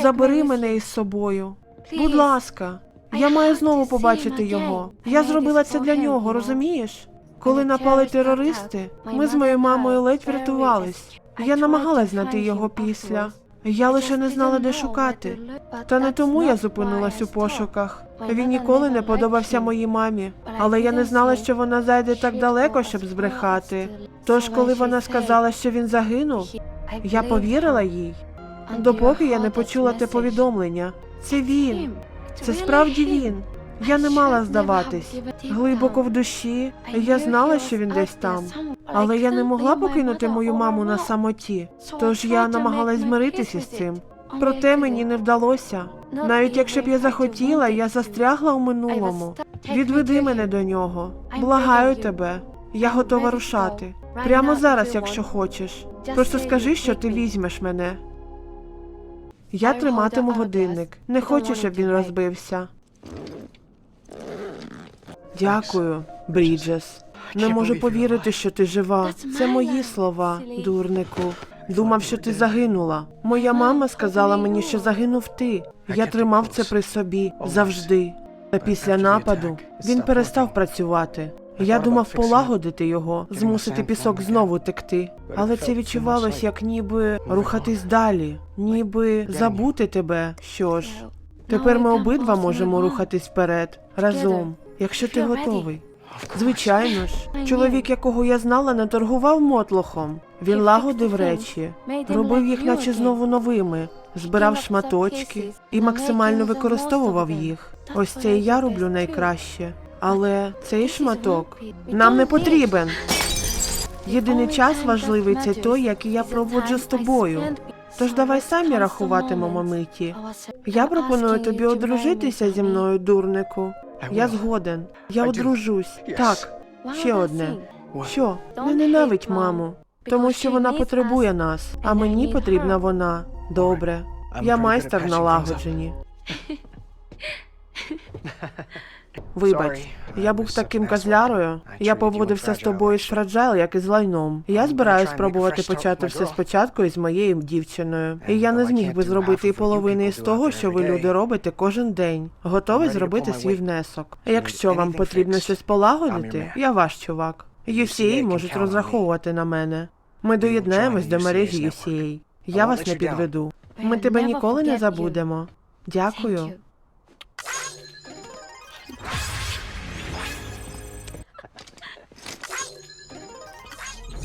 Забери мене із собою. Будь ласка, я маю знову побачити його. Я зробила це для нього, розумієш? Коли напали терористи, ми з моєю мамою ледь врятувались. Я намагалась знайти його після. Я лише не знала, де шукати. Та не тому я зупинилась у пошуках. Він ніколи не подобався моїй мамі, але я не знала, що вона зайде так далеко, щоб збрехати. Тож, коли вона сказала, що він загинув, я повірила їй, допоки я не почула те повідомлення. Це він. Це справді він. Я не мала здаватись. Глибоко в душі я знала, що він десь там. Але я не могла покинути мою маму на самоті. Тож я намагалась змиритися з цим. Проте мені не вдалося. Навіть якщо б я захотіла, я застрягла у минулому. Відведи мене до нього. Благаю тебе. Я готова рушати. Прямо зараз, якщо хочеш. Просто скажи, що ти візьмеш мене. Я триматиму годинник. Не хочу, щоб він розбився. Дякую, Бріджес. Не можу повірити, що ти жива. Це мої слова, дурнику. Думав, що ти загинула. Моя мама сказала мені, що загинув ти. Я тримав це при собі завжди. Та після нападу він перестав працювати. Я думав полагодити його, змусити пісок знову текти. Але це відчувалось як ніби рухатись далі, ніби забути тебе. Що ж, тепер ми обидва можемо рухатись вперед разом, якщо ти готовий. Звичайно ж, чоловік, якого я знала, не торгував мотлохом. Він лагодив речі, робив їх, наче знову новими, збирав шматочки і максимально використовував їх. Ось це і я роблю найкраще. Але цей шматок нам не потрібен. Єдиний час важливий це той, який я проводжу з тобою. Тож давай самі рахуватимемо миті. Я пропоную тобі одружитися зі мною, дурнику. Я згоден. Я одружусь. Так, ще одне. Що? Не ненавидь маму, тому що вона потребує нас, а мені потрібна вона. Добре. Я майстер в налагодженні. Вибач, я був таким козлярою. Я поводився з тобою з фраджайл, як із лайном. Я збираюсь спробувати почати все спочатку із моєю дівчиною. І я не зміг би зробити і половини із того, що ви люди робите кожен день. Готовий зробити свій внесок. Якщо вам потрібно щось полагодити, я ваш чувак. UCA можуть розраховувати на мене. Ми доєднаємось до мережі UCA. Я вас не підведу. Ми тебе ніколи не забудемо. Дякую.